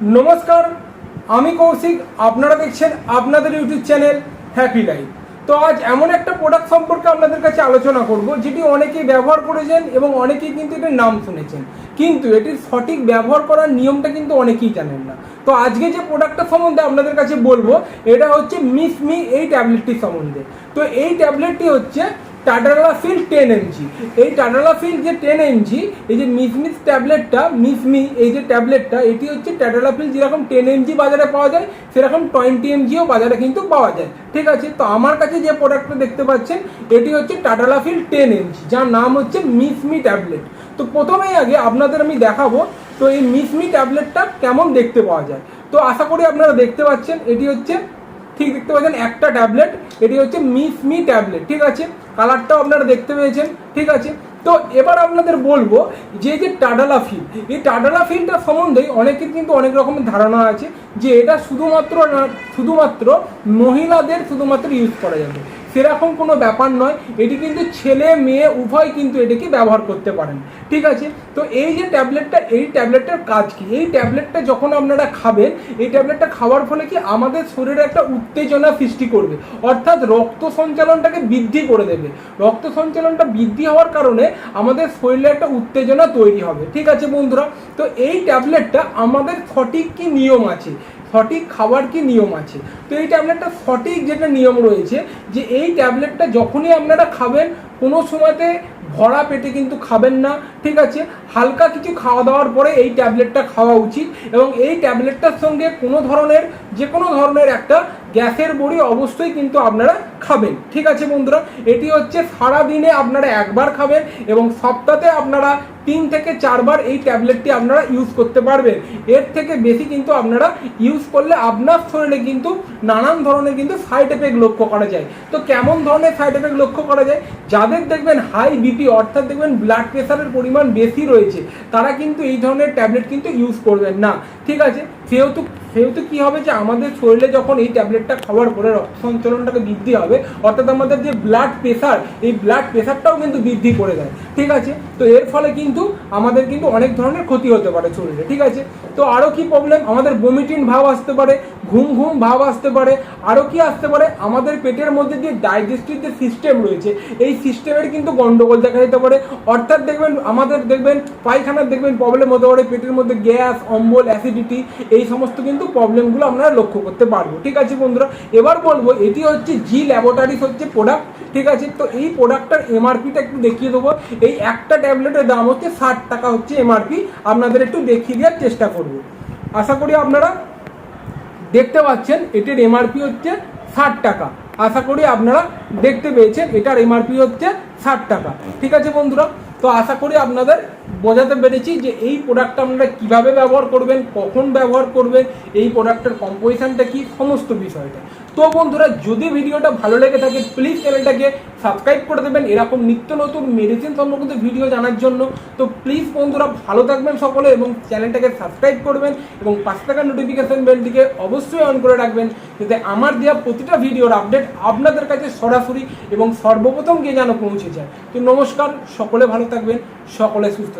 নমস্কার, আমি কৌশিক, আপনারা দেখছেন আপনাদের ইউটিউব চ্যানেল হ্যাপি লাইফ। তো আজ এমন একটা প্রোডাক্ট সম্পর্কে আপনাদের কাছে আলোচনা করব, যেটি অনেকেই ব্যবহার করেছেন এবং অনেকেই কিন্তু এটির নাম শুনেছেন। কিন্তু এটির সঠিক ব্যবহার করার নিয়মটা কিন্তু অনেকেই জানেন না। তো আজকে যে প্রোডাক্টটা সম্বন্ধে আপনাদের কাছে বলব, এটা হচ্ছে মিস মি এই ট্যাবলেটটি সম্বন্ধে। তো এই ট্যাবলেটটি হচ্ছে টাডালাফিল টেন এমজি এই টাডালাফিল যে টেন এমজি এই যে মিসমিস ট্যাবলেটটা মিসমি এই যে ট্যাবলেটটা এটি হচ্ছে টাডালাফিল যেরকম টেন এমজি বাজারে পাওয়া যায়, সেরকম টোয়েন্টি এমজিও বাজারে কিন্তু পাওয়া যায়। ঠিক আছে? তো আমার কাছে যে প্রোডাক্টটা দেখতে পাচ্ছেন, এটি হচ্ছে টাডালাফিল টেন এমজি যার নাম হচ্ছে মিসমি ট্যাবলেট তো প্রথমেই আগে আপনাদের আমি দেখাবো, তো এই মিসমি ট্যাবলেটটা কেমন দেখতে পাওয়া যায়। তো আশা করি আপনারা দেখতে পাচ্ছেন, এটি হচ্ছে ঠিক দেখতে পাচ্ছেন, একটা ট্যাবলেট, এটি হচ্ছে মিস মি ট্যাবলেট, ঠিক আছে? কালারটাও আপনারা দেখতে পেয়েছেন, ঠিক আছে? তো এবার আপনাদের বলব যে যে টাডালা ফিল এই টাডালা ফিলটা সম্বন্ধে অনেকের কিন্তু অনেক রকমের ধারণা আছে যে এটা শুধুমাত্র শুধুমাত্র মহিলাদের শুধুমাত্র ইউজ করা যাবে। সেরকম কোনো ব্যাপার নয়। এটি কিন্তু ছেলে, মেয়ে, উভয় কিন্তু এটিকে ব্যবহার করতে পারেন। ঠিক আছে? তো এই যে ট্যাবলেটটা, এই ট্যাবলেটটার কাজ কি? এই ট্যাবলেটটা যখন আপনারা খাবেন, এই ট্যাবলেটটা খাওয়ার ফলে কি আমাদের শরীরে একটা উত্তেজনা সৃষ্টি করবে? অর্থাৎ রক্ত সঞ্চালনটাকে বৃদ্ধি করে দেবে। রক্ত সঞ্চালনটা বৃদ্ধি হওয়ার কারণে আমাদের শরীরে একটা উত্তেজনা তৈরি হবে। ঠিক আছে বন্ধুরা? তো এই ট্যাবলেটটা আমাদের সঠিক কি নিয়ম আছে? সঠিক খাবার কি নিয়ম আছে? তো এই ট্যাবলেটটা সঠিক যেটা নিয়ম রয়েছে, যে এই ট্যাবলেটটা যখনই আপনারা খাবেন, কোনো সময়তে ভরা পেটে কিন্তু খাবেন না, ঠিক আছে? হালকা কিছু খাওয়া দাওয়ার পরে এই ট্যাবলেটটা খাওয়া উচিত এবং এই ট্যাবলেটটার সঙ্গে কোনো ধরনের, যে কোনো ধরনের একটা গ্যাসের বড়ি অবশ্যই কিন্তু আপনারা খাবেন, ঠিক আছে বন্ধুরা? এটি হচ্ছে সারা দিনে আপনারা একবার খাবেন এবং সপ্তাহে আপনারা তিন থেকে চারবার এই ট্যাবলেটটি আপনারা ইউজ করতে পারবেন। এর থেকে বেশি কিন্তু আপনারা ইউজ করলে আপনার শরীরে কিন্তু নানান ধরনের কিন্তু সাইড এফেক্ট লক্ষ্য করা যায়। তো কেমন ধরনের সাইড এফেক্ট লক্ষ্য করা যায়? যাদের দেখবেন হাই বিপি অর্থাৎ দেখবেন ব্লাড প্রেশারের পরিমাণ বেশি রয়েছে, তারা কিন্তু এই ধরনের ট্যাবলেট কিন্তু ইউজ করবেন না। ঠিক আছে? সেহেতু সেহেতু কি হবে যে আমাদের শরীরে যখন এই ট্যাবলেটটা খাওয়ার পরে রক্ত সঞ্চালনটাকে বৃদ্ধি হবে, অর্থাৎ আমাদের যে ব্লাড প্রেশার এই ব্লাড প্রেশারটাও কিন্তু বৃদ্ধি করে দেয়, ঠিক আছে? তো এর ফলে কিন্তু আমাদের কিন্তু অনেক ধরনের ক্ষতি হতে পারে শরীরে, ঠিক আছে? তো আরও কি প্রবলেম আমাদের বমিটিন ভাব আসতে পারে, ঘুম ঘুম ভাব আসতে পারে আরও কি আসতে পারে? আমাদের পেটের মধ্যে যে ডাইজেস্টিভ যে সিস্টেম রয়েছে, এই সিস্টেমের কিন্তু গন্ডগোল দেখা যেতে পারে। অর্থাৎ দেখবেন, আমাদের দেখবেন, পায়খানার দেখবেন প্রবলেম হতে পারে, পেটের মধ্যে গ্যাস অম্বল অ্যাসিডিটি এই সমস্ত কিন্তু প্রবলেমগুলো আমরা লক্ষ্য করতে পারব। ঠিক আছে বন্ধুরা? এবার বলব, এটি হচ্ছে জি ল্যাবরেটারিস হচ্ছে প্রোডাক্ট ঠিক আছে? তো এই প্রোডাক্টটার এমআরপিটা একটু দেখিয়ে দেবো। এই একটা ট্যাবলেটের দাম হচ্ছে ষাট টাকা হচ্ছে এমআরপি আপনাদের একটু দেখিয়ে দেওয়ার চেষ্টা করব। আশা করি আপনারা দেখতে পাচ্ছেন, এটির এমআরপি হচ্ছে ষাট টাকা। আশা করি আপনারা দেখতে পেয়েছেন, এটার এমআরপি হচ্ছে ষাট টাকা। ঠিক আছে বন্ধুরা? তো আশা করি আপনাদের বোঝাতে পেরেছি যে এই প্রোডাক্টটা আপনারা কীভাবে ব্যবহার করবেন, কখন ব্যবহার করবেন, এই প্রোডাক্টের কম্পোজিশানটা কি, সমস্ত বিষয়টা। তো বন্ধুরা, যদি ভিডিওটা ভালো লেগে থাকে প্লিজ চ্যানেলটাকে সাবস্ক্রাইব করে দেবেন। এরকম নিত্য নতুন মেডিসিন সম্পর্কিত ভিডিও জানার জন্য। তো প্লিজ বন্ধুরা, ভালো থাকবেন সকলে এবং চ্যানেলটাকে সাবস্ক্রাইব করবেন এবং পাশে থাকা নোটিফিকেশন বেলটিকে অবশ্যই অন করে রাখবেন, যাতে আমার দেওয়া প্রতিটা ভিডিওর আপডেট আপনাদের কাছে সরাসরি এবং সর্বপ্রথম গিয়ে যেন পৌঁছে যায়। তো নমস্কার, সকলে ভালো থাকবেন, সকলে সুস্থ